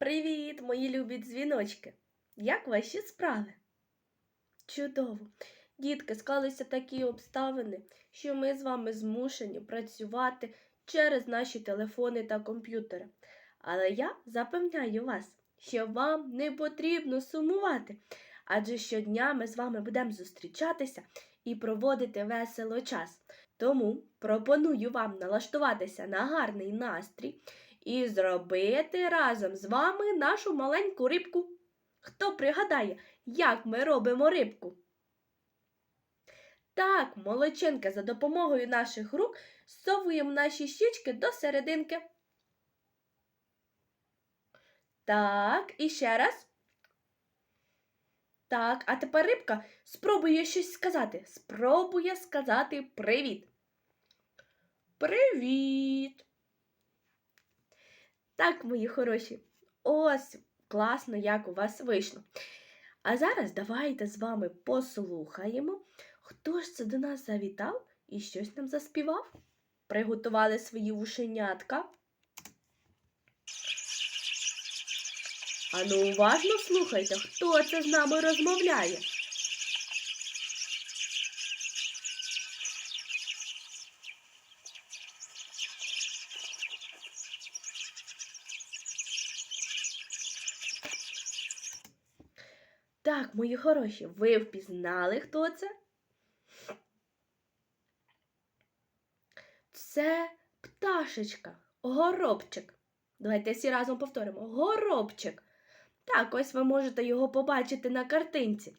Привіт, мої любі дзвіночки! Як ваші справи? Чудово! Дітки, склалися такі обставини, що ми з вами змушені працювати через наші телефони та комп'ютери. Але я запевняю вас, що вам не потрібно сумувати, адже щодня ми з вами будемо зустрічатися і проводити весело час. Тому пропоную вам налаштуватися на гарний настрій і зробити разом з вами нашу маленьку рибку. Хто пригадає, як ми робимо рибку? Так, молодчинка, за допомогою наших рук зсовуємо наші щічки до серединки. Так, і ще раз. Так, а тепер рибка спробує щось сказати. Спробує сказати привіт. Привіт! Так, мої хороші, ось класно, як у вас вийшло. А зараз давайте з вами послухаємо, хто ж це до нас завітав і щось нам заспівав. Приготували свої вушенятка. Ану, уважно слухайте, хто це з нами розмовляє. Так, мої хороші, ви впізнали, хто це? Це пташечка, горобчик. Давайте всі разом повторимо. Горобчик. Так, ось ви можете його побачити на картинці.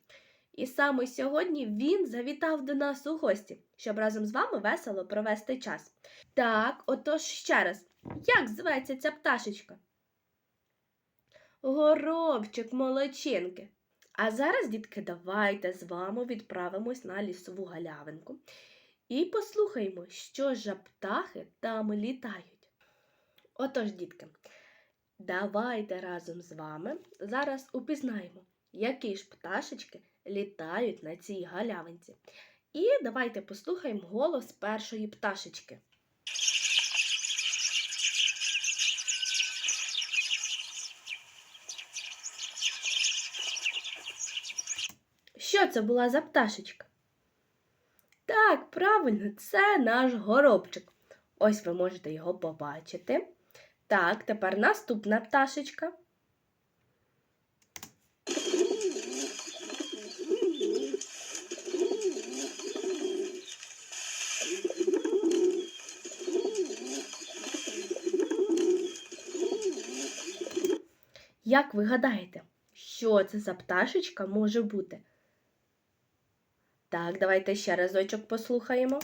І саме сьогодні він завітав до нас у гості, щоб разом з вами весело провести час. Так, отож ще раз, як зветься ця пташечка? Горобчик молодчинки. А зараз, дітки, давайте з вами відправимось на лісову галявинку і послухаємо, що ж птахи там літають. Отож, дітки, давайте разом з вами зараз упізнаємо, які ж пташечки літають на цій галявинці. І давайте послухаємо голос першої пташечки. Що це була за пташечка? Так, правильно, це наш горобчик. Ось ви можете його побачити. Так, тепер наступна пташечка. Як ви гадаєте, що це за пташечка може бути? Так, давайте ще разочок послухаємо.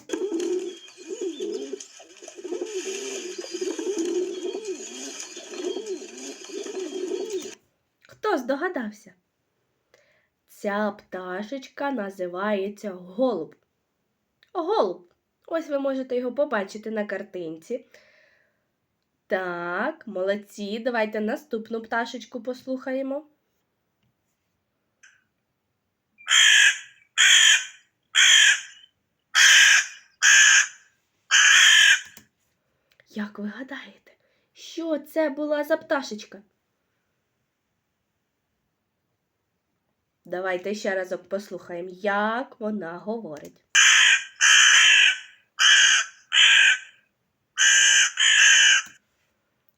Хто здогадався? Ця пташечка називається голуб. Голуб. Ось ви можете його побачити на картинці. Так, молодці. Давайте наступну пташечку послухаємо. Як ви гадаєте, що це була за пташечка? Давайте ще разок послухаємо, як вона говорить.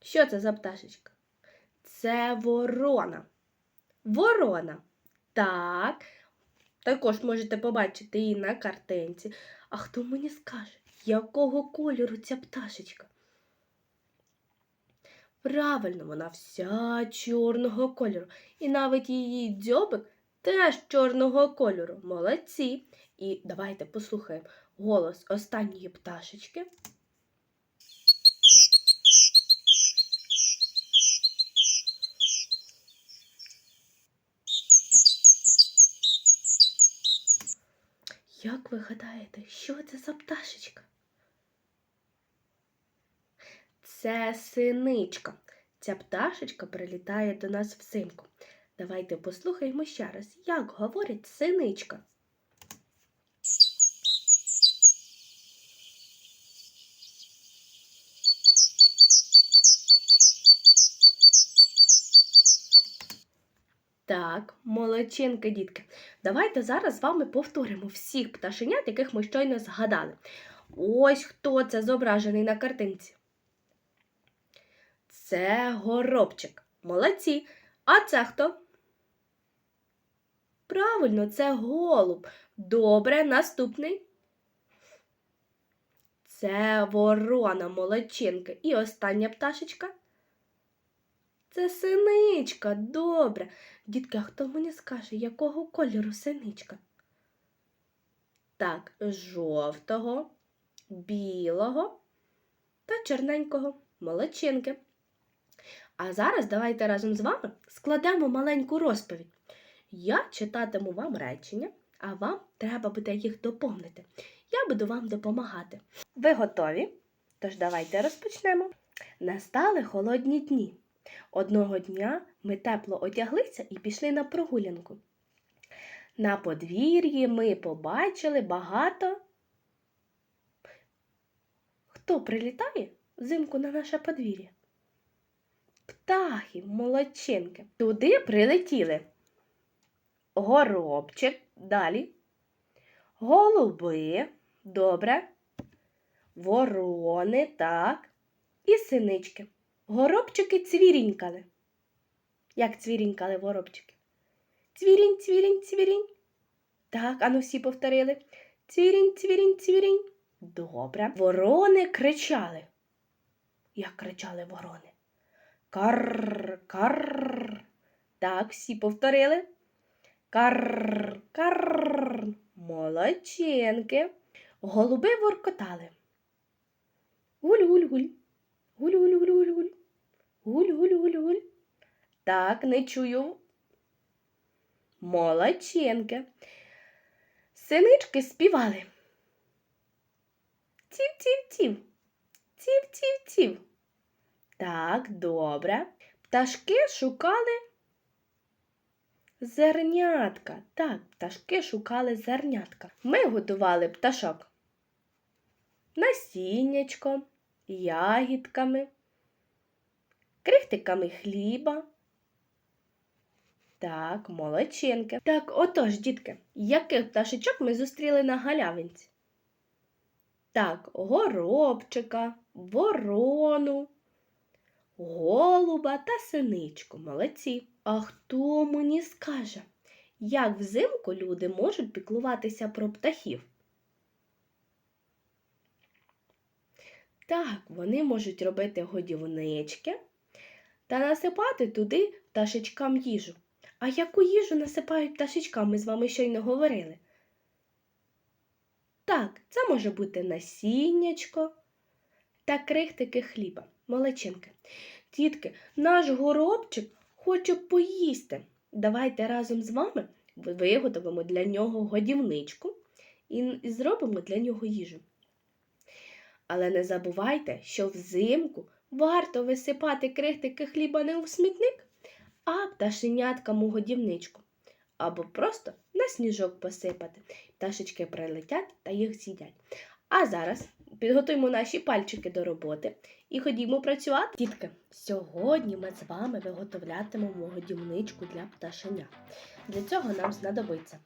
Що це за пташечка? Це ворона. Ворона. Так. Також можете побачити її на картинці. А хто мені скаже, якого кольору ця пташечка? Правильно, вона вся чорного кольору. І навіть її дзьобик теж чорного кольору. Молодці. І давайте послухаємо голос останньої пташечки. Як ви гадаєте, що це за пташечка? Це синичка. Ця пташечка прилітає до нас взимку. Давайте послухаємо ще раз, як говорить синичка. Так, молодчинки, дітки. Давайте зараз з вами повторимо всіх пташенят, яких ми щойно згадали. Ось хто це зображений на картинці. Це горобчик. Молодці. А це хто? Правильно, це голуб. Добре, наступний. Це ворона, молодчинка. І остання пташечка. Це синичка. Добре. Дітки, а хто мені скаже, якого кольору синичка? Так, жовтого, білого та чорненького. Молодчинки. А зараз давайте разом з вами складемо маленьку розповідь. Я читатиму вам речення, а вам треба буде їх доповнити. Я буду вам допомагати. Ви готові? Тож давайте розпочнемо. Настали холодні дні. Одного дня ми тепло одяглися і пішли на прогулянку. На подвір'ї ми побачили багато. Хто прилітає взимку на наше подвір'я? Птахи, молодчинки. Туди прилетіли горобчик, далі, голуби, добре, ворони, так, і синички. Горобчики цвірінькали. Як цвірінькали воробчики? Цвірінь, цвірінь, цвірінь. Так, ану всі повторили. Цвірінь, цвірінь, цвірінь. Добре. Ворони кричали. Як кричали ворони? Карр, карр. Так, всі повторили. Карр, карр. Молодчинки. Голуби воркотали. Гуль-гуль-гуль. Гуль-гуль-гуль-гуль-гуль. Гуль-гуль-гуль-гуль. Так, не чую. Молодчинки. Синички співали. Ців-ців-ців. Ців-ців-ців. Так, добре. Пташки шукали зернятка. Так, пташки шукали зернятка. Ми годували пташок насіннячком, ягідками, крихтиками хліба. Так, молодчинки. Так, отож, дітки, яких пташечок ми зустріли на галявинці? Так, горобчика, ворону, голуба та синичку. Молодці. А хто мені скаже, як взимку люди можуть піклуватися про птахів? Так, вони можуть робити годівнички та насипати туди пташечкам їжу. А яку їжу насипають пташечкам, ми з вами щойно говорили? Так, це може бути насіннячко та крихтики хліба, молодчинки. Тітки, наш горобчик хоче поїсти. Давайте разом з вами виготовимо для нього годівничку і зробимо для нього їжу. Але не забувайте, що взимку варто висипати крихтики хліба не у смітник, а пташеняткам у годівничку. Або просто на сніжок посипати. Пташечки прилетять та їх з'їдять. А зараз підготуємо наші пальчики до роботи і ходімо працювати. Дітки, сьогодні ми з вами виготовлятимемо годівничку для пташеня. Для цього нам знадобиться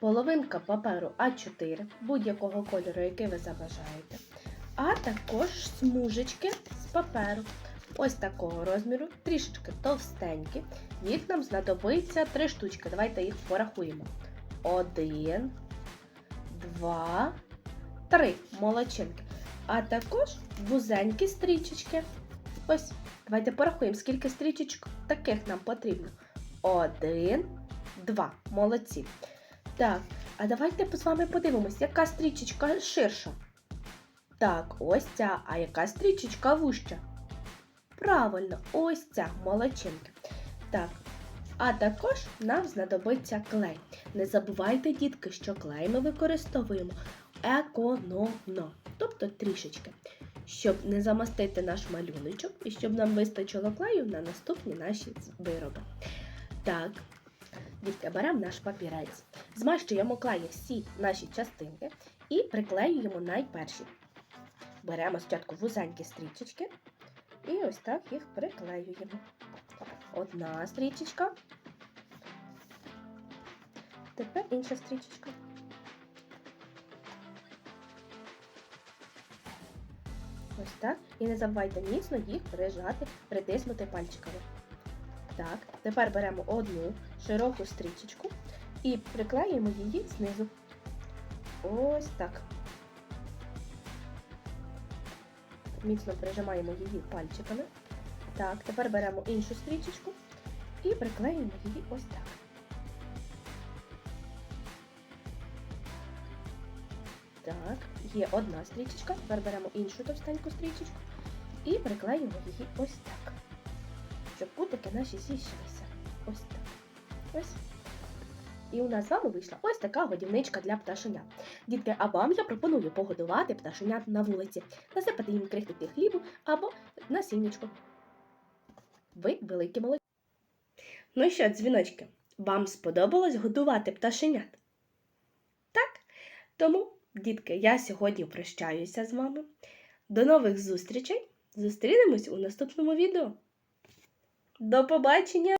половинка паперу А4 будь-якого кольору, який ви забажаєте а також смужечки з паперу. Ось такого розміру, трішечки товстенькі. Їх нам знадобиться три штучки. Давайте їх порахуємо. Один, два, три молочинки. А також вузенькі стрічечки. Ось, давайте порахуємо, скільки стрічечок таких нам потрібно. Один, два. Молодці. Так, а давайте з вами подивимось, яка стрічечка ширша. Так, ось ця, а яка стрічечка вуща? Правильно, ось ця молодчинка. Так, а також нам знадобиться клей. Не забувайте, дітки, що клей ми використовуємо економно, тобто трішечки, щоб не замастити наш малюночок і щоб нам вистачило клею на наступні наші вироби. Так, дітки, беремо наш папірець, змащуємо клею всі наші частинки і приклеюємо найперші. Беремо спочатку вузенькі стрічечки і ось так їх приклеюємо. Одна стрічечка, Тепер інша стрічечка. Ось так. І не забувайте міцно їх прижати, притиснути пальчиками. Так, тепер беремо одну широку стрічечку і приклеїмо її знизу. Ось так. Міцно прижимаємо її пальчиками. Так, тепер беремо іншу стрічечку і приклеїмо її ось так. Так, є одна стрічечка, тепер беремо іншу товстеньку стрічечку і приклеїмо її ось так. Щоб кутики наші зійшлися. Ось так. Ось. І у нас з вами вийшла ось така годівничка для пташенят. Дітки, а вам я пропоную погодувати пташенят на вулиці, насипати їм крихтики хлібу або насіннячко. Ви великі молодці. Ну що, дзвіночки, вам сподобалось годувати пташенят? Так? Тому, дітки, я сьогодні прощаюся з вами. До нових зустрічей! Зустрінемось у наступному відео. До побачення!